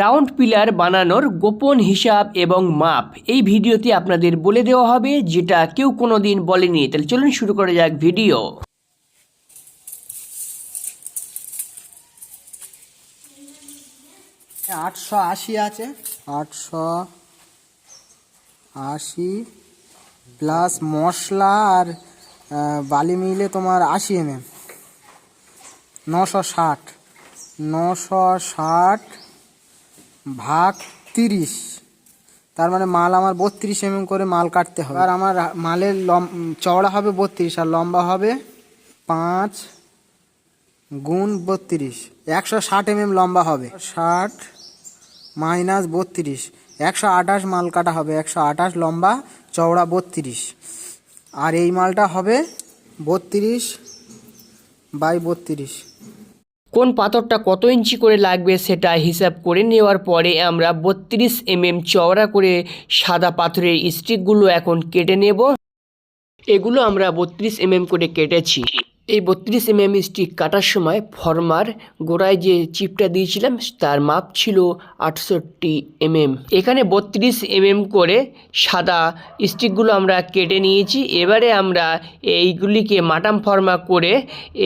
Round pillar বানানোর গোপন হিসাব এবং মাপ। এই ভিডিওতে আপনাদের বলে দেওয়া হবে, যেটা কেউ কোনো দিন বলেনি। তাহলে চলুন শুরু করা যাক ভিডিও। আটশো আশি আছে। আটশো আশি প্লাস মশলা আর বালি মিলে তোমার আশি এম এম নশো ষাট। নশো ষাট ভাগ তিরিশ। তার মানে মাল আমার বত্রিশ এম এম করে মাল কাটতে হবে আর আমার মালের লম, চওড়া হবে বত্রিশ আর লম্বা হবে পাঁচ গুণ বত্রিশ। একশো ষাট এম এম লম্বা হবে। ষাট মাইনাস বত্রিশ। একশো আঠাশ মাল কাটা হবে। একশো আঠাশ লম্বা, চওড়া বত্রিশ। আর এই মালটা হবে বত্রিশ বাই বত্রিশ। কোন পাথরটা কত ইঞ্চি করে লাগবে সেটা হিসাব করে নেওয়ার পরে আমরা বত্রিশ এম এম চওড়া করে সাদা পাথরের স্টিকগুলো এখন কেটে নেব। এগুলো আমরা বত্রিশ এমএম করে কেটেছি। এই বত্রিশ এমএম স্টিক কাটার সময় ফরমার গোড়ায় যে চিপটা দিয়েছিলাম, তার মাপ ছিল আটষট্টি এমএম এখানে বত্রিশ এমএম করে সাদা স্টিকগুলো আমরা কেটে নিয়েছি। এবারে আমরা এইগুলিকে মাটাম ফর্মা করে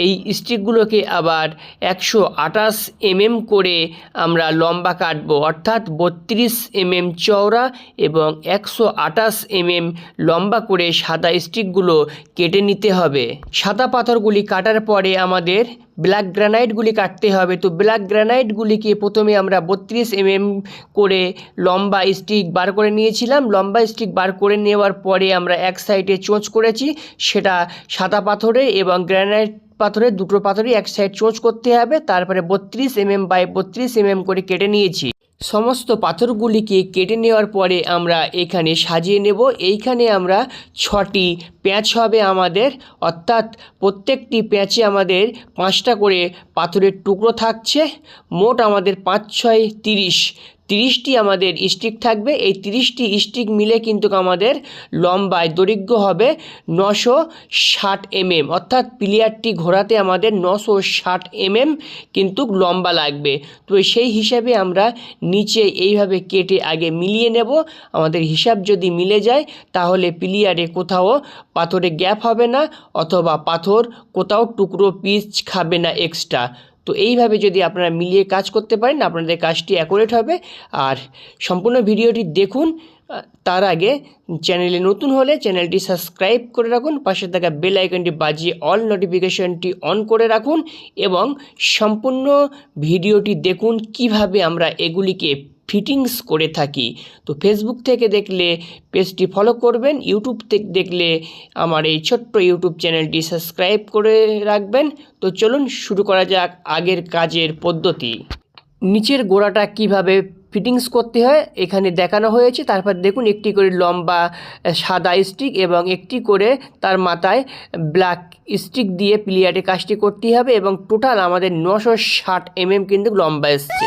এই স্টিকগুলোকে আবার একশো আঠাশ এমএম করে আমরা লম্বা কাটবো। অর্থাৎ বত্রিশ এমএম চওড়া এবং একশো আঠাশ এমএম লম্বা করে সাদা স্টিকগুলো কেটে নিতে হবে। সাদা পাথরগুলি কাটার পরে আমাদের ব্ল্যাক গ্রানাইটগুলি কাটতে হবে। তো ব্ল্যাক গ্রানাইটগুলিকে প্রথমে আমরা বত্রিশ এমএম করে লম্বা স্টিক বার করে নিয়েছিলাম। লম্বা স্টিক বার করে নেওয়ার পরে আমরা এক সাইডে চোঁচ করেছি। সেটা সাদা পাথরে এবং গ্রানাইট পাথরের দুটো পাথরই এক সাইড চোঁচ করতে হবে। তারপরে বত্রিশ এমএম বাই বত্রিশ এমএম করে কেটে নিয়েছি। সমস্ত পাথরগুলিকে কেটে নেওয়ার পরে আমরা এখানে সাজিয়ে নেব। এইখানে আমরা ছটি প্যাঁচ হবে আমাদের। অর্থাৎ প্রত্যেকটি প্যাঁচে আমাদের পাঁচটা করে পাথরের টুকরো থাকছে। মোট আমাদের পাঁচ, ছয়, তিরিশ। তিরিশটি আমাদের স্টিক থাকবে। এই তিরিশটি স্টিক মিলে কিন্তু আমাদের লম্বায় দৈর্ঘ্য হবে নশো ষাট এমএম। অর্থাৎ প্লেয়ারটি ঘোরাতে আমাদের নশো ষাট এমএম কিন্তু লম্বা লাগবে। তো সেই হিসাবে আমরা নিচে এইভাবে কেটে আগে মিলিয়ে নেব। আমাদের হিসাব যদি মিলে যায়, তাহলে প্লেয়ারে কোথাও পাথরে গ্যাপ হবে না, অথবা পাথর কোথাও টুকরো পিচ খাবে না এক্সট্রা। তো এইভাবে যদি আপনারা মিলিয়ে কাজ করতে পারেন, আপনাদের কাজটি অ্যাকুরেট হবে। আর সম্পূর্ণ ভিডিওটি দেখুন, তার আগে চ্যানেলে নতুন হলে চ্যানেলটি সাবস্ক্রাইব করে রাখুন, পাশে থাকা বেল আইকনটি বাজিয়ে অল নোটিফিকেশনটি অন করে রাখুন এবং সম্পূর্ণ ভিডিওটি দেখুন কীভাবে আমরা এগুলিকে ফিটিংস করে থাকি। তো ফেসবুক থেকে দেখলে পেজটি ফলো করবেন ইউটিউব থেকে দেখলে আমার এই ছোট্ট ইউটিউব চ্যানেলটি সাবস্ক্রাইব করে রাখবেন। তো চলুন শুরু করা যাক আগের কাজের পদ্ধতি। নিচের গোড়াটা কীভাবে ফিটিংস করতে হয় এখানে দেখানো হয়েছে। তারপর দেখুন একটি করে লম্বা সাদা স্টিক এবং একটি করে তার মাথায় ব্ল্যাক স্টিক দিয়ে প্লিয়ারে কাজটি করতে হবে এবং টোটাল আমাদের নশো ষাট এমএম কিন্তু লম্বা এসছে